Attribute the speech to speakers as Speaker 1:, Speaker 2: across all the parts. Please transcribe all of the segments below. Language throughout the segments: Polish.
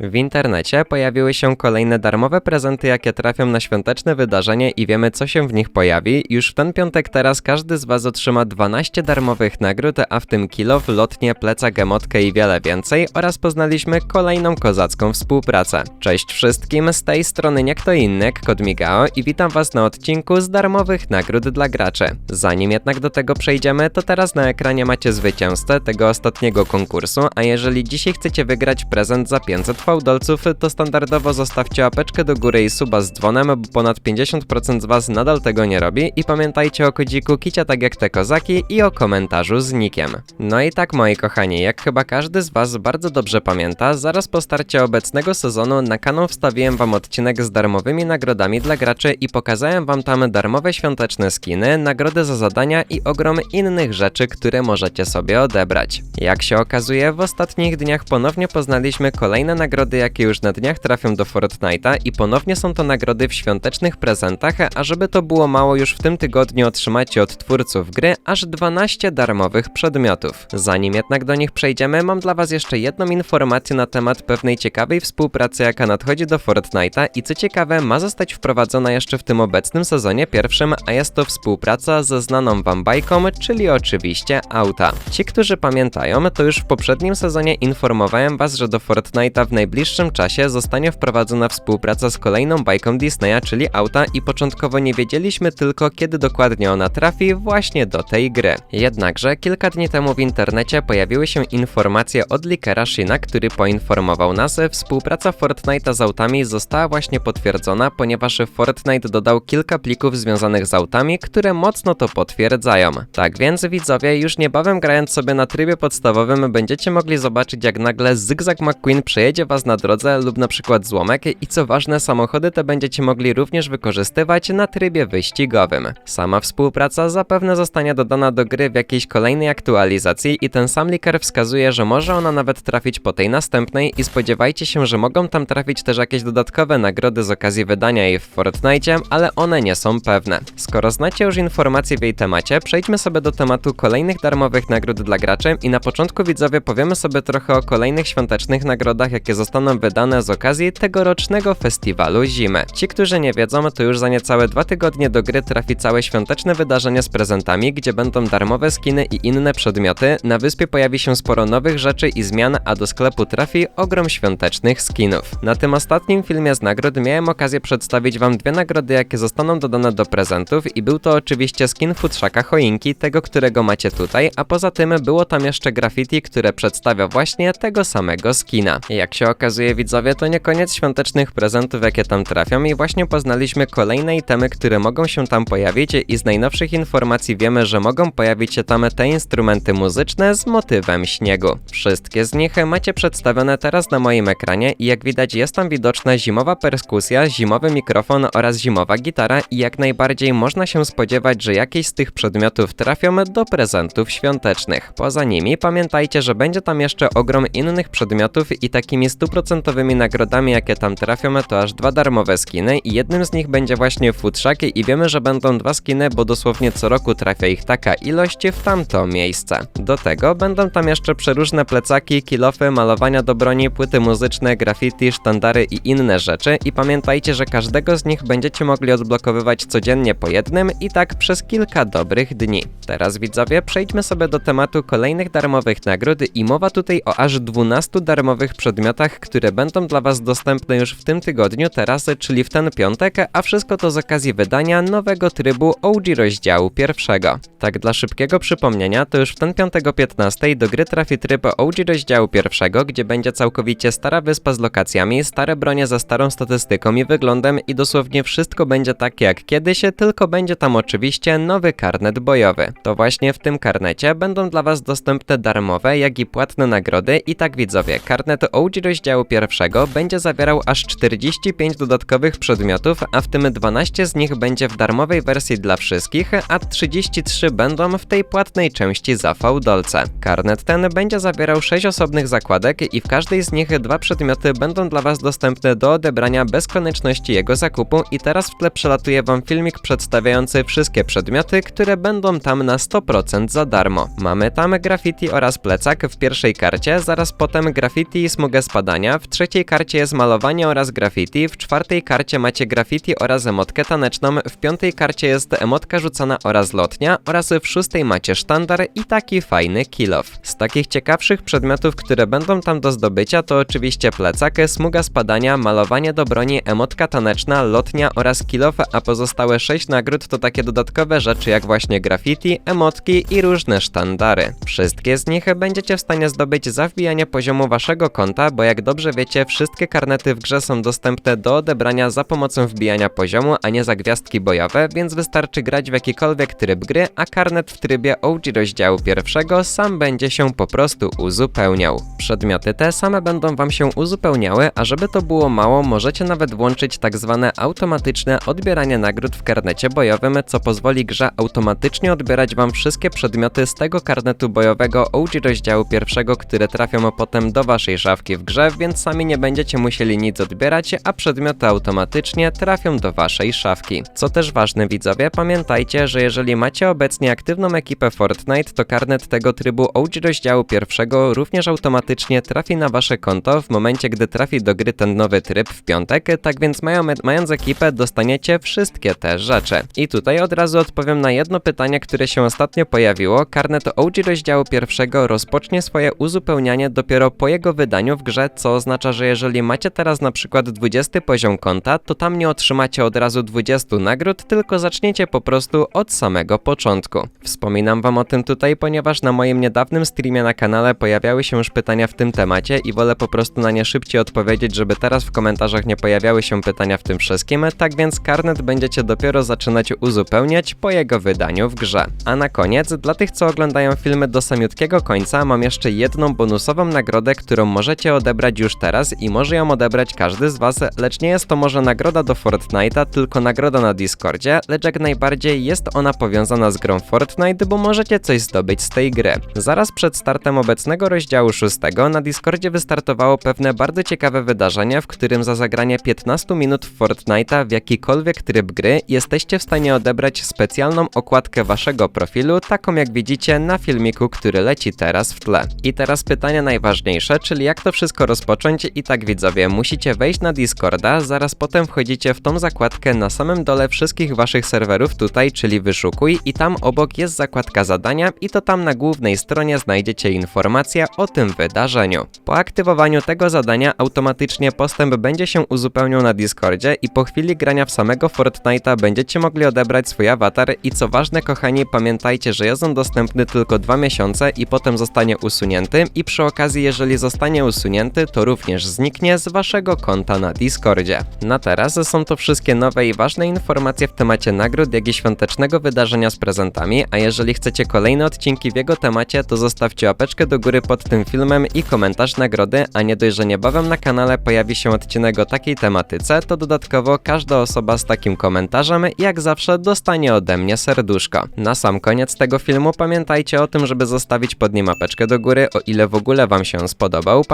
Speaker 1: W internecie pojawiły się kolejne darmowe prezenty, jakie trafią na świąteczne wydarzenie i wiemy, co się w nich pojawi. Już w ten piątek teraz każdy z Was otrzyma 12 darmowych nagród, a w tym kilo, lotnie, plecak, emotkę i wiele więcej oraz poznaliśmy kolejną kozacką współpracę. Cześć wszystkim, z tej strony nie kto inny, Kod Migao i witam Was na odcinku z darmowych nagród dla graczy. Zanim jednak do tego przejdziemy, to teraz na ekranie macie zwycięzcę tego ostatniego konkursu, a jeżeli dzisiaj chcecie wygrać prezent za 500 fałdolców, to standardowo zostawcie łapeczkę do góry i suba z dzwonem, bo ponad 50% z Was nadal tego nie robi i pamiętajcie o kodziku kicia tak jak te kozaki i o komentarzu z nikiem. No i tak moi kochani, jak chyba każdy z Was bardzo dobrze pamięta, zaraz po starcie obecnego sezonu na kanał wstawiłem Wam odcinek z darmowymi nagrodami dla graczy i pokazałem Wam tam darmowe świąteczne skiny, nagrody za zadania i ogrom innych rzeczy, które możecie sobie odebrać. Jak się okazuje, w ostatnich dniach ponownie poznaliśmy kolejne nagrody, jakie już na dniach trafią do Fortnite'a i ponownie są to nagrody w świątecznych prezentach, a żeby to było mało, już w tym tygodniu otrzymacie od twórców gry aż 12 darmowych przedmiotów. Zanim jednak do nich przejdziemy, mam dla Was jeszcze jedną informację na temat pewnej ciekawej współpracy, jaka nadchodzi do Fortnite'a i co ciekawe, ma zostać wprowadzona jeszcze w tym obecnym sezonie pierwszym, a jest to współpraca ze znaną Wam bajką, czyli oczywiście auta. Ci, którzy pamiętają, to już w poprzednim sezonie informowałem Was, że do Fortnite'a w najbliższym czasie zostanie wprowadzona współpraca z kolejną bajką Disneya, czyli auta i początkowo nie wiedzieliśmy tylko kiedy dokładnie ona trafi właśnie do tej gry. Jednakże kilka dni temu w internecie pojawiły się informacje od leakera Shina, który poinformował nas, że współpraca Fortnite'a z autami została właśnie potwierdzona, ponieważ Fortnite dodał kilka plików związanych z autami, które mocno to potwierdzają. Tak więc widzowie, już niebawem grając sobie na trybie podstawowym będziecie mogli zobaczyć jak nagle Zygzak McQueen przejedzie na drodze lub na przykład złomek i co ważne samochody te będziecie mogli również wykorzystywać na trybie wyścigowym. Sama współpraca zapewne zostanie dodana do gry w jakiejś kolejnej aktualizacji i ten sam leaker wskazuje, że może ona nawet trafić po tej następnej i spodziewajcie się, że mogą tam trafić też jakieś dodatkowe nagrody z okazji wydania jej w Fortnite, ale one nie są pewne. Skoro znacie już informacje w jej temacie, przejdźmy sobie do tematu kolejnych darmowych nagród dla graczy i na początku widzowie powiemy sobie trochę o kolejnych świątecznych nagrodach, jakie zostaną wydane z okazji tegorocznego festiwalu zimy. Ci, którzy nie wiedzą, to już za niecałe dwa tygodnie do gry trafi całe świąteczne wydarzenie z prezentami, gdzie będą darmowe skiny i inne przedmioty. Na wyspie pojawi się sporo nowych rzeczy i zmian, a do sklepu trafi ogrom świątecznych skinów. Na tym ostatnim filmie z nagród miałem okazję przedstawić wam dwie nagrody, jakie zostaną dodane do prezentów i był to oczywiście skin futrzaka choinki, tego którego macie tutaj, a poza tym było tam jeszcze graffiti, które przedstawia właśnie tego samego skina. Jak się okazuje widzowie, to nie koniec świątecznych prezentów, jakie tam trafią i właśnie poznaliśmy kolejne itemy, które mogą się tam pojawić i z najnowszych informacji wiemy, że mogą pojawić się tam te instrumenty muzyczne z motywem śniegu. Wszystkie z nich macie przedstawione teraz na moim ekranie i jak widać jest tam widoczna zimowa perskusja, zimowy mikrofon oraz zimowa gitara i jak najbardziej można się spodziewać, że jakieś z tych przedmiotów trafią do prezentów świątecznych. Poza nimi pamiętajcie, że będzie tam jeszcze ogrom innych przedmiotów i takimi stuprocentowymi nagrodami, jakie tam trafią, to aż dwa darmowe skiny i jednym z nich będzie właśnie futrzaki i wiemy, że będą dwa skiny, bo dosłownie co roku trafia ich taka ilość w tamto miejsce. Do tego będą tam jeszcze przeróżne plecaki, kilofy, malowania do broni, płyty muzyczne, graffiti, sztandary i inne rzeczy i pamiętajcie, że każdego z nich będziecie mogli odblokowywać codziennie po jednym i tak przez kilka dobrych dni. Teraz widzowie, przejdźmy sobie do tematu kolejnych darmowych nagród i mowa tutaj o aż 12 darmowych przedmiotach, które będą dla Was dostępne już w tym tygodniu teraz, czyli w ten piątek, a wszystko to z okazji wydania nowego trybu OG rozdziału pierwszego. Tak dla szybkiego przypomnienia, to już w ten piątek o 15 do gry trafi tryb OG rozdziału pierwszego, gdzie będzie całkowicie stara wyspa z lokacjami, stare bronie ze starą statystyką i wyglądem i dosłownie wszystko będzie takie jak kiedyś, tylko będzie tam oczywiście nowy karnet bojowy. To właśnie w tym karnecie będą dla Was dostępne darmowe, jak i płatne nagrody i tak widzowie, karnet OG rozdziału pierwszego będzie zawierał aż 45 dodatkowych przedmiotów, a w tym 12 z nich będzie w darmowej wersji dla wszystkich, a 33 będą w tej płatnej części za fałdolce. Karnet ten będzie zawierał 6 osobnych zakładek i w każdej z nich dwa przedmioty będą dla Was dostępne do odebrania bez konieczności jego zakupu i teraz w tle przelatuje Wam filmik przedstawiający wszystkie przedmioty, które będą tam na 100% za darmo. Mamy tam graffiti oraz plecak w pierwszej karcie, zaraz potem graffiti, smugę spadania w trzeciej karcie jest malowanie oraz graffiti, w czwartej karcie macie graffiti oraz emotkę taneczną, w piątej karcie jest emotka rzucana oraz lotnia oraz w szóstej macie sztandar i taki fajny kill off. Z takich ciekawszych przedmiotów, które będą tam do zdobycia to oczywiście plecak, smuga spadania, malowanie do broni, emotka taneczna, lotnia oraz kill off, a pozostałe 6 nagród to takie dodatkowe rzeczy jak właśnie graffiti, emotki i różne sztandary. Wszystkie z nich będziecie w stanie zdobyć za wbijanie poziomu waszego konta, bo jak dobrze wiecie, wszystkie karnety w grze są dostępne do odebrania za pomocą wbijania poziomu, a nie za gwiazdki bojowe, więc wystarczy grać w jakikolwiek tryb gry, a karnet w trybie OG rozdziału pierwszego sam będzie się po prostu uzupełniał. Przedmioty te same będą wam się uzupełniały, a żeby to było mało, możecie nawet włączyć tak zwane automatyczne odbieranie nagród w karnecie bojowym, co pozwoli grze automatycznie odbierać wam wszystkie przedmioty z tego karnetu bojowego OG rozdziału pierwszego, które trafią potem do waszej szafki w grze, więc sami nie będziecie musieli nic odbierać, a przedmioty automatycznie trafią do waszej szafki. Co też ważne widzowie, pamiętajcie, że jeżeli macie obecnie aktywną ekipę Fortnite, to karnet tego trybu OG rozdziału pierwszego również automatycznie trafi na wasze konto w momencie, gdy trafi do gry ten nowy tryb w piątek, tak więc mają, mając ekipę dostaniecie wszystkie te rzeczy. I tutaj od razu odpowiem na jedno pytanie, które się ostatnio pojawiło. Karnet OG rozdziału pierwszego rozpocznie swoje uzupełnianie dopiero po jego wydaniu w grze, co oznacza, że jeżeli macie teraz na przykład 20 poziom konta, to tam nie otrzymacie od razu 20 nagród, tylko zaczniecie po prostu od samego początku. Wspominam wam o tym tutaj, ponieważ na moim niedawnym streamie na kanale pojawiały się już pytania w tym temacie i wolę po prostu na nie szybciej odpowiedzieć, żeby teraz w komentarzach nie pojawiały się pytania w tym wszystkim, tak więc karnet będziecie dopiero zaczynać uzupełniać po jego wydaniu w grze. A na koniec, dla tych co oglądają filmy do samiutkiego końca, mam jeszcze jedną bonusową nagrodę, którą możecie odebrać już teraz i może ją odebrać każdy z was, lecz nie jest to może nagroda do Fortnite'a, tylko nagroda na Discordzie, lecz jak najbardziej jest ona powiązana z grą Fortnite, bo możecie coś zdobyć z tej gry. Zaraz przed startem obecnego rozdziału 6 na Discordzie wystartowało pewne bardzo ciekawe wydarzenie, w którym za zagranie 15 minut Fortnite'a w jakikolwiek tryb gry jesteście w stanie odebrać specjalną okładkę waszego profilu, taką jak widzicie na filmiku, który leci teraz w tle. I teraz pytanie najważniejsze, czyli jak to wszystko rozpocząć i tak widzowie, musicie wejść na Discorda, zaraz potem wchodzicie w tą zakładkę na samym dole wszystkich waszych serwerów tutaj, czyli wyszukuj i tam obok jest zakładka zadania i to tam na głównej stronie znajdziecie informację o tym wydarzeniu. Po aktywowaniu tego zadania automatycznie postęp będzie się uzupełniał na Discordzie i po chwili grania w samego Fortnite'a będziecie mogli odebrać swój awatar i co ważne kochani, pamiętajcie, że jest on dostępny tylko dwa miesiące i potem zostanie usunięty i przy okazji jeżeli zostanie usunięty, to również zniknie z waszego konta na Discordzie. Na teraz są to wszystkie nowe i ważne informacje w temacie nagród, jak i świątecznego wydarzenia z prezentami, a jeżeli chcecie kolejne odcinki w jego temacie, to zostawcie łapeczkę do góry pod tym filmem i komentarz nagrody, a nie dość, że niebawem na kanale pojawi się odcinek o takiej tematyce, to dodatkowo każda osoba z takim komentarzem, jak zawsze, dostanie ode mnie serduszko. Na sam koniec tego filmu pamiętajcie o tym, żeby zostawić pod nim łapeczkę do góry, o ile w ogóle wam się spodobał.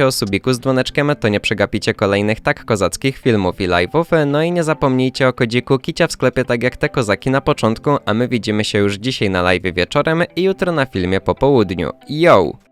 Speaker 1: Pamiętajcie o subiku z dzwoneczkiem, to nie przegapicie kolejnych tak kozackich filmów i live'ów, no i nie zapomnijcie o kodziku kicia w sklepie tak jak te kozaki na początku, a my widzimy się już dzisiaj na live wieczorem i jutro na filmie po południu. Yo!